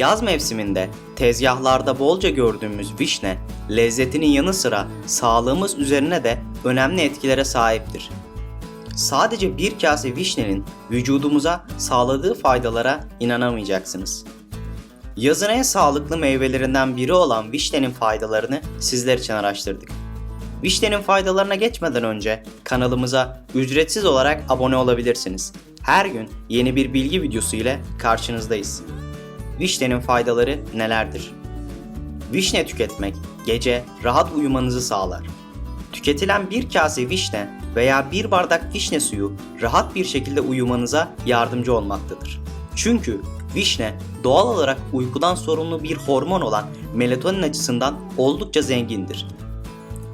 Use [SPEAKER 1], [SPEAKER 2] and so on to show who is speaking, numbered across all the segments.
[SPEAKER 1] Yaz mevsiminde tezgahlarda bolca gördüğümüz vişne, lezzetinin yanı sıra sağlığımız üzerine de önemli etkilere sahiptir. Sadece bir kase vişnenin vücudumuza sağladığı faydalara inanamayacaksınız. Yazın en sağlıklı meyvelerinden biri olan vişnenin faydalarını sizler için araştırdık. Vişnenin faydalarına geçmeden önce kanalımıza ücretsiz olarak abone olabilirsiniz. Her gün yeni bir bilgi videosu ile karşınızdayız. Vişnenin faydaları nelerdir? Vişne tüketmek gece rahat uyumanızı sağlar. Tüketilen bir kase vişne veya bir bardak vişne suyu rahat bir şekilde uyumanıza yardımcı olmaktadır. Çünkü vişne doğal olarak uykudan sorumlu bir hormon olan melatonin açısından oldukça zengindir.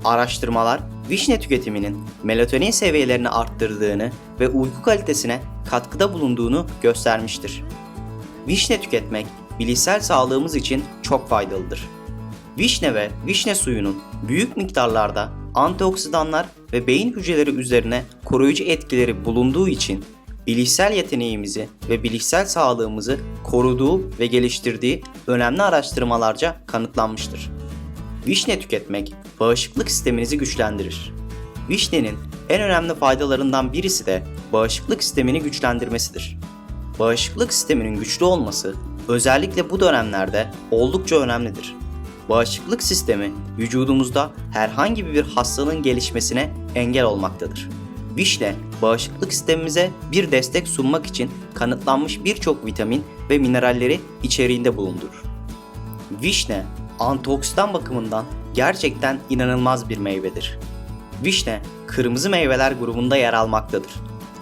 [SPEAKER 1] Araştırmalar vişne tüketiminin melatonin seviyelerini arttırdığını ve uyku kalitesine katkıda bulunduğunu göstermiştir. Vişne tüketmek bilişsel sağlığımız için çok faydalıdır. Vişne ve vişne suyunun büyük miktarlarda antioksidanlar ve beyin hücreleri üzerine koruyucu etkileri bulunduğu için bilişsel yeteneğimizi ve bilişsel sağlığımızı koruduğu ve geliştirdiği önemli araştırmalarca kanıtlanmıştır. Vişne tüketmek bağışıklık sisteminizi güçlendirir. Vişnenin en önemli faydalarından birisi de bağışıklık sistemini güçlendirmesidir. Bağışıklık sisteminin güçlü olması özellikle bu dönemlerde oldukça önemlidir. Bağışıklık sistemi vücudumuzda herhangi bir hastalığın gelişmesine engel olmaktadır. Vişne, bağışıklık sistemimize bir destek sunmak için kanıtlanmış birçok vitamin ve mineralleri içeriğinde bulundurur. Vişne, antioksidan bakımından gerçekten inanılmaz bir meyvedir. Vişne, kırmızı meyveler grubunda yer almaktadır.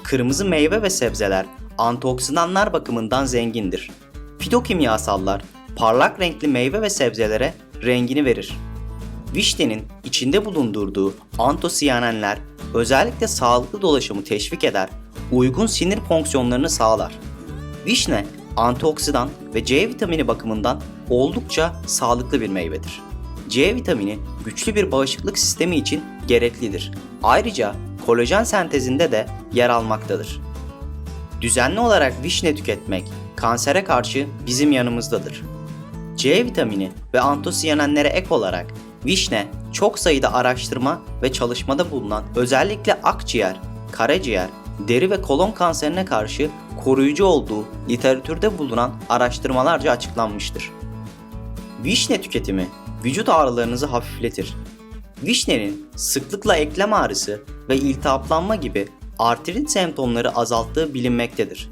[SPEAKER 1] Kırmızı meyve ve sebzeler antioksidanlar bakımından zengindir. Fitokimyasallar parlak renkli meyve ve sebzelere rengini verir. Vişnenin içinde bulundurduğu antosiyanenler özellikle sağlıklı dolaşımı teşvik eder, uygun sinir fonksiyonlarını sağlar. Vişne, antioksidan ve C vitamini bakımından oldukça sağlıklı bir meyvedir. C vitamini güçlü bir bağışıklık sistemi için gereklidir. Ayrıca kolajen sentezinde de yer almaktadır. Düzenli olarak vişne tüketmek kansere karşı bizim yanımızdadır. C vitamini ve antosiyanenlere ek olarak vişne çok sayıda araştırma ve çalışmada bulunan özellikle akciğer, karaciğer, deri ve kolon kanserine karşı koruyucu olduğu literatürde bulunan araştırmalarca açıklanmıştır. Vişne tüketimi vücut ağrılarınızı hafifletir. Vişnenin sıklıkla eklem ağrısı ve iltihaplanma gibi artrit semptomları azalttığı bilinmektedir.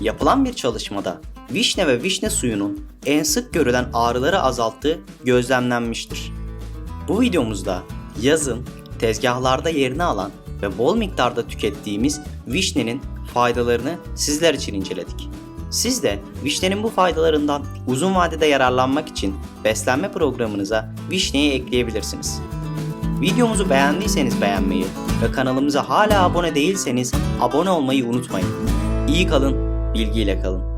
[SPEAKER 1] Yapılan bir çalışmada vişne ve vişne suyunun en sık görülen ağrıları azalttığı gözlemlenmiştir. Bu videomuzda yazın tezgahlarda yerini alan ve bol miktarda tükettiğimiz vişnenin faydalarını sizler için inceledik. Siz de vişnenin bu faydalarından uzun vadede yararlanmak için beslenme programınıza vişneyi ekleyebilirsiniz. Videomuzu beğendiyseniz beğenmeyi ve kanalımıza hala abone değilseniz abone olmayı unutmayın. İyi kalın, bilgiyle kalın.